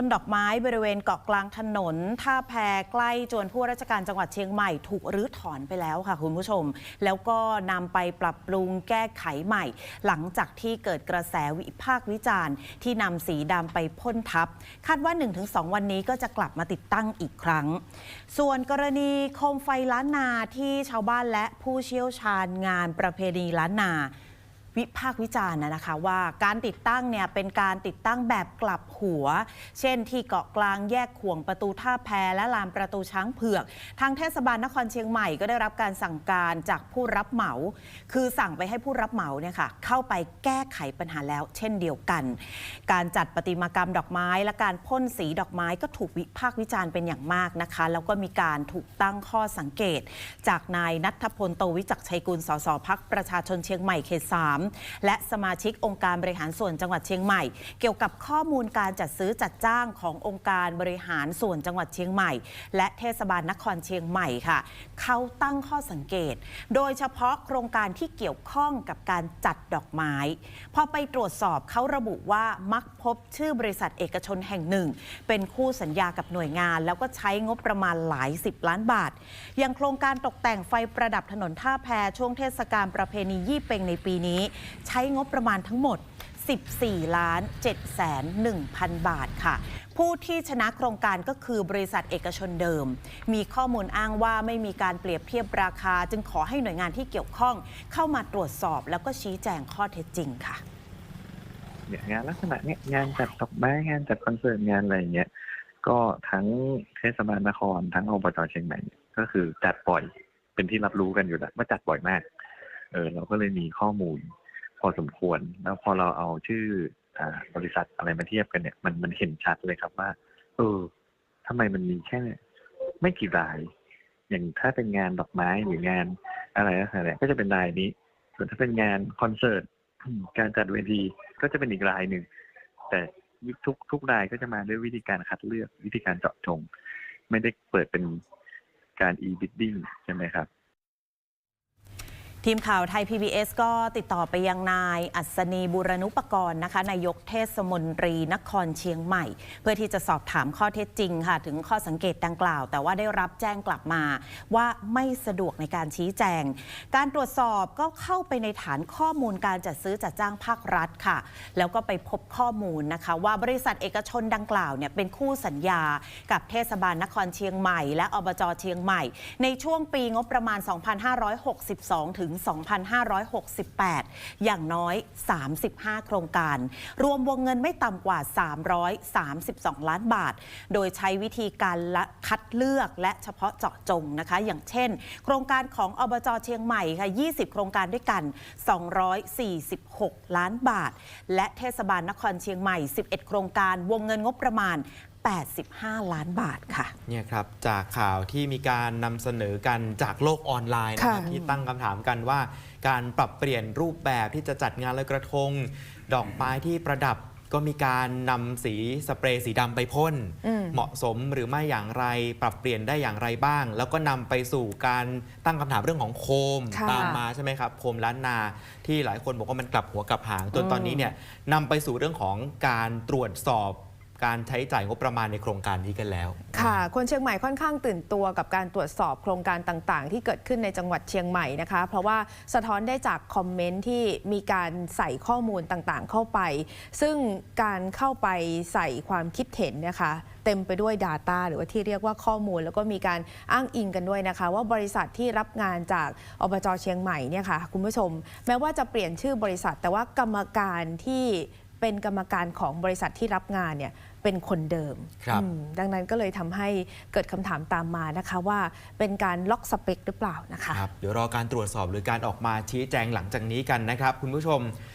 ต้นดอกไม้บริเวณเกาะกลางถนน ท่าแพใกล้จวนผู้ราชการจังหวัดเชียงใหม่ถูกรื้อถอนไปแล้วค่ะคุณผู้ชม แล้วก็นำไปปรับปรุงแก้ไขใหม่ หลังจากที่เกิดกระแสวิพากษ์วิจารณ์ ที่นำสีดำไปพ่นทับ คาดว่า 1-2 วันนี้ก็จะกลับมาติดตั้งอีกครั้ง ส่วนกรณีโคมไฟล้านนาที่ชาวบ้านและผู้เชี่ยวชาญงานประเพณีล้านนา วิพากษ์วิจารณ์นะนะคะว่าการติดตั้งเนี่ยเป็นการติดตั้งแบบกลับหัว เช่นที่เกาะกลางแยกข่วงประตูท่าแพและลานประตูช้างเผือก ทางเทศบาลนครเชียงใหม่ก็ได้รับการสั่งการจากผู้รับเหมา คือสั่งไปให้ผู้รับเหมาเนี่ยค่ะเข้าไปแก้ไขปัญหาแล้ว เช่นเดียวกัน การจัดประติมากรรมดอกไม้ และการพ่นสีดอกไม้ก็ถูกวิพากษ์วิจารณ์เป็นอย่างมากนะคะ แล้วก็มีการถูกตั้งข้อสังเกต จากนายนัทพลโตวิจักชัยกุลสสพักประชาชนเชียงใหม่เขตสามและสมาชิกองค์การบริหารส่วนจังหวัดเชียงใหม่ เกี่ยวกับข้อมูลการจัดซื้อจัดจ้างขององค์การบริหารส่วนจังหวัดเชียงใหม่ และเทศบาลนครเชียงใหม่ค่ะ เขาตั้งข้อสังเกต โดยเฉพาะโครงการที่เกี่ยวข้องกับการจัดดอกไม้ พอไปตรวจสอบเขาระบุว่ามักพบชื่อบริษัทเอกชนแห่งหนึ่ง เป็นคู่สัญญากับหน่วยงาน แล้วก็ใช้งบประมาณหลายสิบล้านบาท อย่างโครงการตกแต่งไฟประดับถนนท่าแพช่วงเทศกาลประเพณียี่เปงในปีนี้ใช้งบประมาณทั้งหมด 14 ล้าน7แสน1พันบาทค่ะ ผู้ที่ชนะโครงการก็คือบริษัทเอกชนเดิม มีข้อมูลอ้างว่าไม่มีการเปรียบเทียบราคา จึงขอให้หน่วยงานที่เกี่ยวข้องเข้ามาตรวจสอบแล้วก็ชี้แจงข้อเท็จจริงค่ะเนี่ยงานลักษณะเนี้ยงานจัดดอกไม้งานจัดคอนเสิร์ตงานอะไรเงี้ยก็ทั้งเทศบาลนครทั้งอบจเชียงใหม่ก็คือจัดบ่อยเป็นที่รับรู้กันอยู่แล้วว่าจัดบ่อยมากเออเราก็เลยมีข้อมูล พอสมควร แล้วพอเราเอาชื่ออ่าบริษัทอะไรมาเทียบกันเนี่ยมันมันเห็นชัดเลยครับว่า เออทำไมมันมีแค่ไม่กี่ราย อย่างถ้าเป็นงานดอกไม้หรืองานอะไรอะไรก็จะเป็นรายนี้ ส่วนถ้าเป็นงานคอนเสิร์ตการจัดเวทีก็จะเป็นอีกรายหนึ่งแต่ทุกทุกรายก็จะมาด้วยวิธีการคัดเลือกวิธีการเจาะจง ไม่ได้เปิดเป็นการ e-bidding ใช่ไหมครับ ทีมข่าวไทย PBS ก็ติดต่อไปยังนายอัศนีบุรณุปกรณ์นะคะนายกเทศมนตรีนครเชียงใหม่ เพื่อที่จะสอบถามข้อเท็จจริงค่ะ ถึงข้อสังเกตดังกล่าว แต่ว่าได้รับแจ้งกลับมาว่าไม่สะดวกในการชี้แจง การตรวจสอบก็เข้าไปในฐานข้อมูลการจัดซื้อจัดจ้างภาครัฐค่ะ แล้วก็ไปพบข้อมูลนะคะ ว่าบริษัทเอกชนดังกล่าวเนี่ยเป็นคู่สัญญา กับเทศบาลนครเชียงใหม่ และอบจเชียงใหม่ ในช่วงปีงบประมาณ 2562 ถึง2568 อย่างน้อย 35 โครงการ รวมวงเงินไม่ต่ำกว่า 332 ล้านบาท โดยใช้วิธีการละคัดเลือกและเฉพาะเจาะจงนะคะ อย่างเช่น โครงการของอบจเชียงใหม่ค่ะ 20 โครงการด้วยกัน 246 ล้านบาท และเทศบาลนครเชียงใหม่ 11 โครงการวงเงินงบประมาณ 85 ล้านบาทค่ะ เนี่ยครับ จากข่าวที่มีการนำเสนอกันจากโลกออนไลน์นะครับค่ะที่ตั้งคำถามกันว่า การปรับเปลี่ยนรูปแบบที่จะจัดงานลอยกระทง ดอกไม้ที่ประดับก็มีการนำสีสเปรย์สีดำไปพ่นอืมเหมาะสมหรือไม่อย่างไร ปรับเปลี่ยนได้อย่างไรบ้าง แล้วก็นำไปสู่การตั้งคำถามเรื่องของโคมค่ะตามมาใช่ไหมครับโคมล้านนา ที่หลายคนบอกว่ามันกลับหัวกลับหางจนอืมตอนนี้เนี่ยนำไปสู่เรื่องของการตรวจสอบ การใช้จ่ายงบประมาณในโครงการนี้กันแล้ว ค่ะ คนเชียงใหม่ค่อนข้างตื่นตัวกับการตรวจสอบโครงการต่างๆ ที่เกิดขึ้นในจังหวัดเชียงใหม่นะคะ เพราะว่าสะท้อนได้จากคอมเมนต์ที่มีการใส่ข้อมูลต่างๆ เข้าไป ซึ่งการเข้าไปใส่ความคิดเห็นนะคะเต็มไปด้วย Data หรือว่าที่เรียกว่าข้อมูล แล้วก็มีการอ้างอิงกันด้วยนะคะ ว่าบริษัทที่รับงานจากอบจเชียงใหม่เนี่ยค่ะคุณผู้ชม แม้ว่าจะเปลี่ยนชื่อบริษัท แต่ว่ากรรมการที่ เป็นกรรมการของบริษัทที่รับงานเนี่ยเป็นคนเดิมครับ อืมดังนั้นก็เลยทำให้เกิดคำถามตามมานะคะว่าเป็นการล็อกสเปคหรือเปล่านะคะ ครับเดี๋ยวรอการตรวจสอบหรือการออกมาชี้แจงหลังจากนี้กันนะครับ คุณผู้ชม